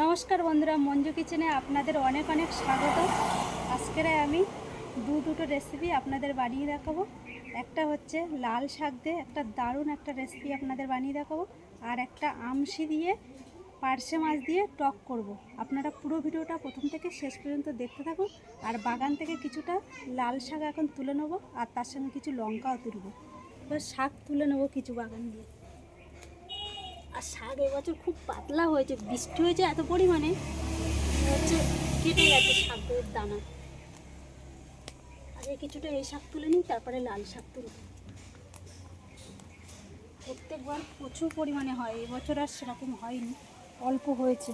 নমস্কার বন্ধুরা, মঞ্জু কিচেনে আপনাদের অনেক অনেক স্বাগত। আজকের আমি দু দুটো রেসিপি আপনাদের বানিয়ে দেখাবো। একটা হচ্ছে লাল শাক দিয়ে একটা দারুণ একটা রেসিপি আপনাদের বানিয়ে দেখাবো। আর একটা আমশি দিয়ে পার্শে মাছ দিয়ে টক করব। আপনারা পুরো ভিডিওটা প্রথম থেকে শেষ পর্যন্ত দেখতে থাকুন। আর বাগান থেকে কিছুটা লাল শাক এখন তুলে নেব, আর তার সঙ্গে কিছু লঙ্কাও তুলব। এবার শাক তুলে নেব কিছু বাগান দিয়ে। আর শাক এবছর খুব পাতলা হয়েছে, বৃষ্টি হয়েছে এত পরিমাণে। হচ্ছে কেটে গেছে শাকের দানা। আগে কিছুটা এই শাক তুলে নিই, তারপরে লাল শাক তুলব। প্রত্যেকবার প্রচুর পরিমাণে হয় এবছর আর সেরকম হয়নি, অল্প হয়েছে।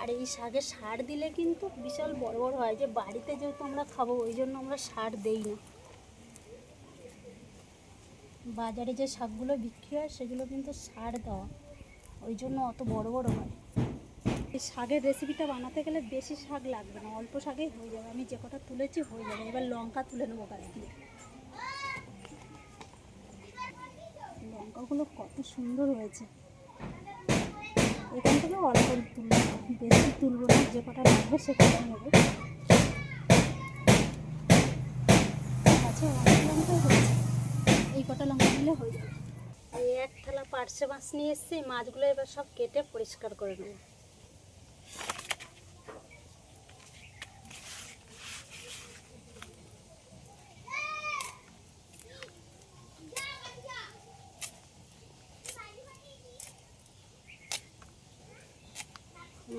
আর এই শাকে সার দিলে কিন্তু বিশাল বড় বড় হয়, যে বাড়িতে যেহেতু আমরা খাব, ওই জন্য আমরা সার দেই না। বাজারে যে শাকগুলো বিক্রি হয়, সেগুলো কিন্তু সার দেওয়া। ওই জন্য অত বড় বড় হয়। এই শাকের রেসিপিটা বানাতে গেলে বেশি শাক লাগবে না, অল্প শাকেই হয়ে যাবে। আমি যে কটা তুলেছি, হয়ে যাবে। এবার লঙ্কা তুলে নেব গাছ দিয়ে। লঙ্কাগুলো কত সুন্দর হয়েছে। এখান থেকে অল্প তুলবো, বেশি তুলবো না, যে কটা লাগবে সে কটা নেব। আছে, অনেক লঙ্কা কটা লঙ্কা দিলে হয়ে যাবে। এই এক থালা পার্শে মাছ নিয়ে এসেছি, মাছগুলো এবার সব কেটে পরিষ্কার করে নেব।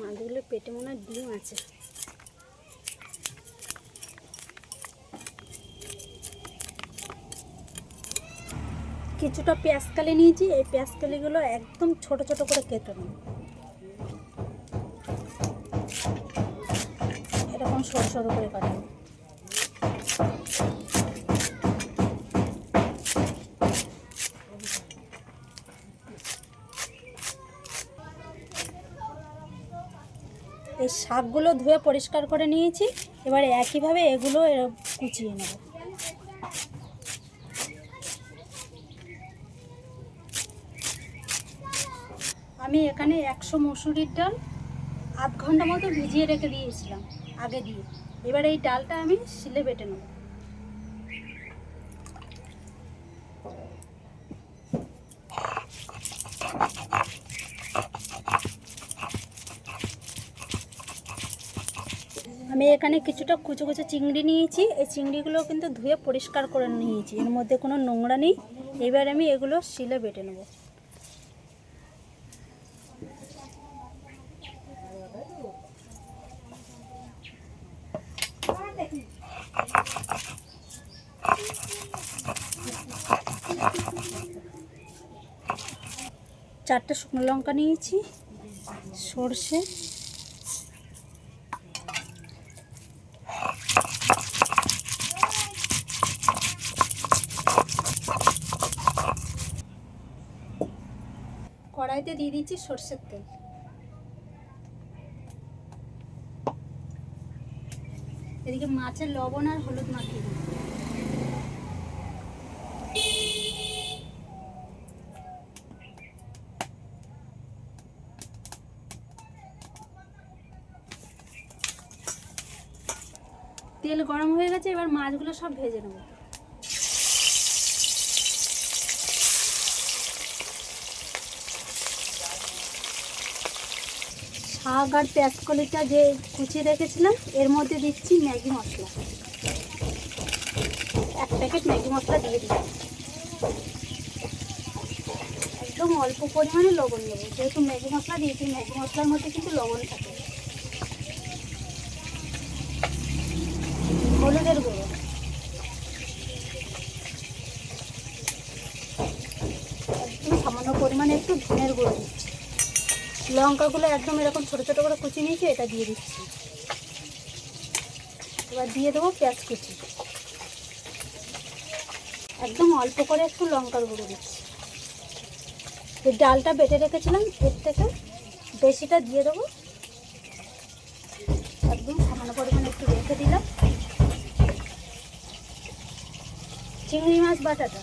মাছগুলো পেটে মনে হয় ডিম আছে। কিছুটা পেঁয়াজ কালি নিয়েছি, এই পেঁয়াজ কালিগুলো একদম ছোট ছোট করে কেটে নেব। এরকম সরু সরু করে কাটবো। এই শাকগুলো ধুয়ে পরিষ্কার করে নিয়েছি, এবার একইভাবে এগুলো কুচিয়ে নেব। আমি এখানে একশো মসুরির ডাল আধ ঘণ্টা মতো ভিজিয়ে রেখে দিয়েছিলাম, আগে দিয়ে। এবার এই ডালটা আমি শিলে বেটে নেব। আমি এখানে কিছুটা কুচো কুচো চিংড়ি নিয়েছি। এই চিংড়িগুলো কিন্তু ধুয়ে পরিষ্কার করে নিয়েছি, এর মধ্যে কোনো নোংরা নেই। এবার আমি এগুলো শিলে বেটে নেব। চারটে শুকনো লঙ্কা নিয়েছি, সর্ষে। কড়াইতে দিয়ে দিচ্ছি সর্ষের তেল। এদিকে মাছের লবণ আর হলুদ মাখিয়ে দিই তেল গরম হয়ে গেছে, এবার মাছগুলো সব ভেজে নেব। শাক আর পেঁয়াজ কলিটা যে কুচিয়ে রেখেছিলাম, এর মধ্যে দিচ্ছি ম্যাগি মশলা। এক প্যাকেট ম্যাগি মশলা দিয়ে দিচ্ছি একদম অল্প পরিমাণে লবণ দেবো, যেহেতু ম্যাগি মশলা দিয়েছি, ম্যাগি মশলার মধ্যে কিন্তু লবণ থাকে। হলুদের গুঁড়ো। একদম সামান্য পরিমাণে একটু ধনের গুঁড়ো দিচ্ছি। লঙ্কাগুলো একদম এরকম ছোটো ছোটো করে কুচি নিয়েছি এটা দিয়ে দিচ্ছি। এবার দিয়ে দেবো পেঁয়াজ কুচি। একদম অল্প করে একটু লঙ্কার গুঁড়ো দিচ্ছি। যে ডালটা বেটে রেখেছিলাম, এর থেকে বেশিটা দিয়ে দেবো। একদম সামান্য পরিমাণে একটু রেখে দিলাম। চিংড়ি মাছ, বাটাটা।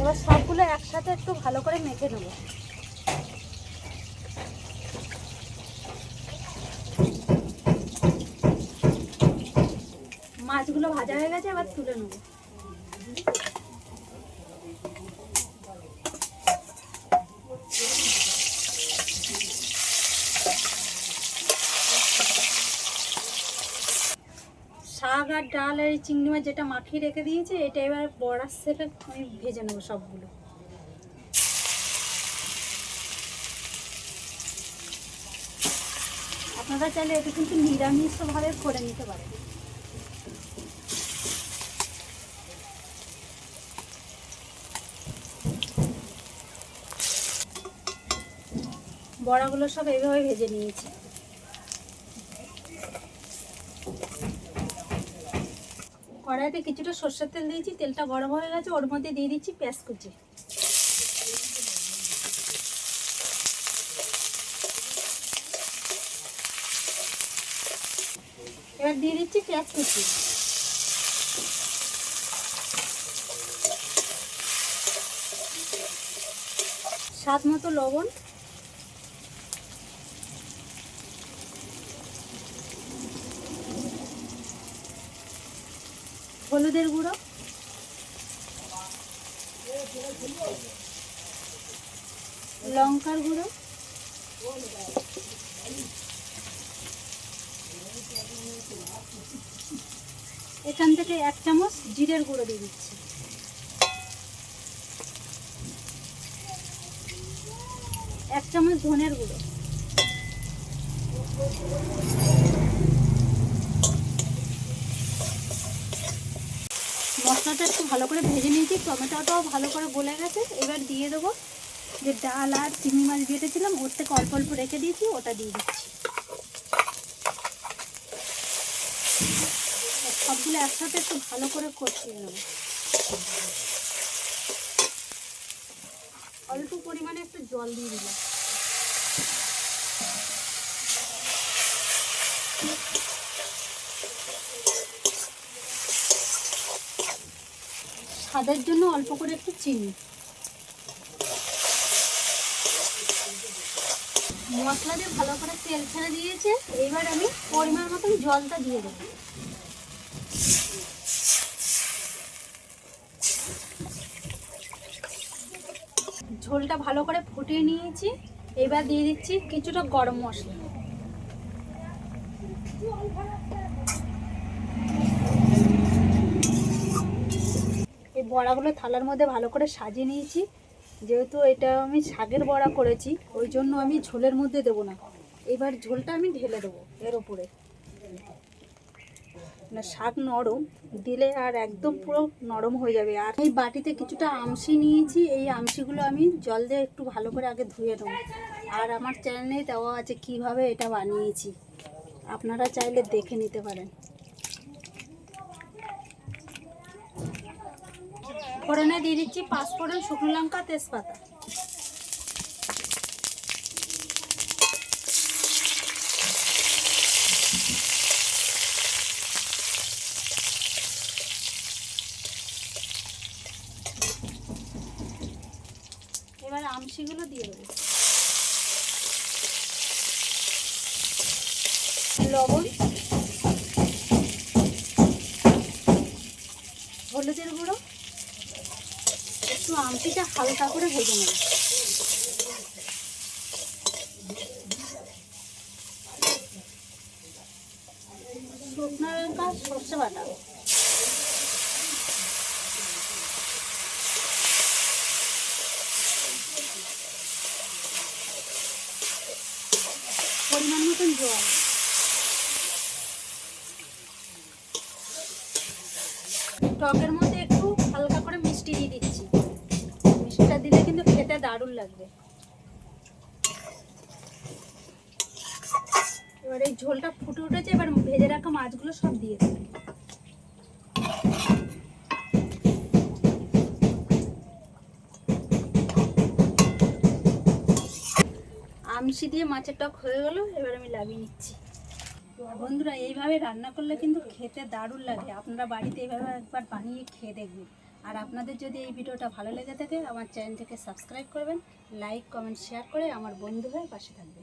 এবার সবগুলো একসাথে একটু ভালো করে মেখে নেব। মাছগুলো ভাজা হয়ে গেছে আবার তুলে নেব। আর ডাল আর এই চিংড়ি মাছ যেটা মাখিয়ে রেখে দিয়েছে, এটা এবার বড়ার সেপে আমি ভেজে নেব সবগুলো। আপনারা চাইলে এটা কিন্তু নিরামিষভাবে করে নিতে পারেন। বড়াগুলো সব এইভাবে ভেজে নিয়েছি। কড়াইতে কিছুটা সর্ষের তেল দিয়েছি, তেলটা গরম হয়ে গেছে, ওর মধ্যে দিয়ে দিচ্ছি পেঁয়াজ কুচি এবার দিয়ে দিচ্ছি পেঁয়াজ কুচি স্বাদ মতো লবণ। হলুদের গুঁড়ো। লঙ্কার গুঁড়ো। এখান থেকে এক চামচ জিরের গুঁড়ো দিয়ে দিচ্ছি। এক চামচ ধনের গুঁড়ো। মশলাটা একটু ভালো করে ভেজে নিয়েছি। টমেটোটাও ভালো করে গলে গেছে। এবার দিয়ে দেবো যে ডাল আর চিংড়ি মাছ বেটেছিলাম ওর থেকে অল্প অল্প রেখে দিয়েছি, ওটা দিয়ে দিচ্ছি। সবগুলো একসাথে একটু ভালো করে কষিয়ে নেব। অল্প পরিমাণে একটু জল দিয়ে দিলাম। স্বাদের জন্য অল্প করে একটু চিনি। মশলা দিয়ে ভালো করে তেল ছেড়ে দিয়েছে। এবার আমি পরিমাণ মতন জলটা দিয়ে দেবো। ঝোলটা ভালো করে ফুটিয়ে নিয়েছি। এবার দিয়ে দিচ্ছি কিছুটা গরম মশলা। এই বড়াগুলো থালার মধ্যে ভালো করে সাজিয়ে নিয়েছি। যেহেতু এটা আমি শাকের বড়া করেছি, ওই জন্য আমি ঝোলের মধ্যে দেবো না। এবার ঝোলটা আমি ঢেলে দেবো এর ওপরে না, শাক নরম, দিলে আর একদম পুরো নরম হয়ে যাবে। আর এই বাটিতে কিছুটা আমসি নিয়েছি, এই আমসিগুলো আমি জল দিয়ে একটু ভালো করে আগে ধুয়ে নেব। আর আমার চ্যানেলে দেওয়া আছে কীভাবে এটা বানিয়েছি, আপনারা চাইলে দেখে নিতে পারেন। ফোড়নে দিয়ে দিচ্ছি পাঁচফোড়ন শুকনো লঙ্কা তেজপাতা। এবার আমসিগুলো দিয়ে দেবো। লবণ হলুদের গুঁড়ো একটু আমটিটা হালকা করে ভেজে নেব। শুকনো লঙ্কা সর্ষে বাটা। পরিমাণ মতন জল। টকের মধ্যে দিলে কিন্তু খেতে দারুণ লাগবে। এবার এই ঝোলটা ফুটে উঠেছে, এবার ভেজে রাখা মাছগুলো সব দিয়ে দেবো। আমসি দিয়ে মাছের টক হয়ে গেল, এবার আমি লাগিয়ে নিচ্ছি। বন্ধুরা, এইভাবে রান্না করলে কিন্তু খেতে দারুণ লাগে। আপনারা বাড়িতে এইভাবে একবার বানিয়ে খেয়ে দেখবেন। আর আপনাদের যদি এই ভিডিওটা ভালো লেগে থাকে, আমার চ্যানেলটিকে সাবস্ক্রাইব করবেন, লাইক, কমেন্ট, শেয়ার করে আমার বন্ধু হয়ে পাশে থাকবেন।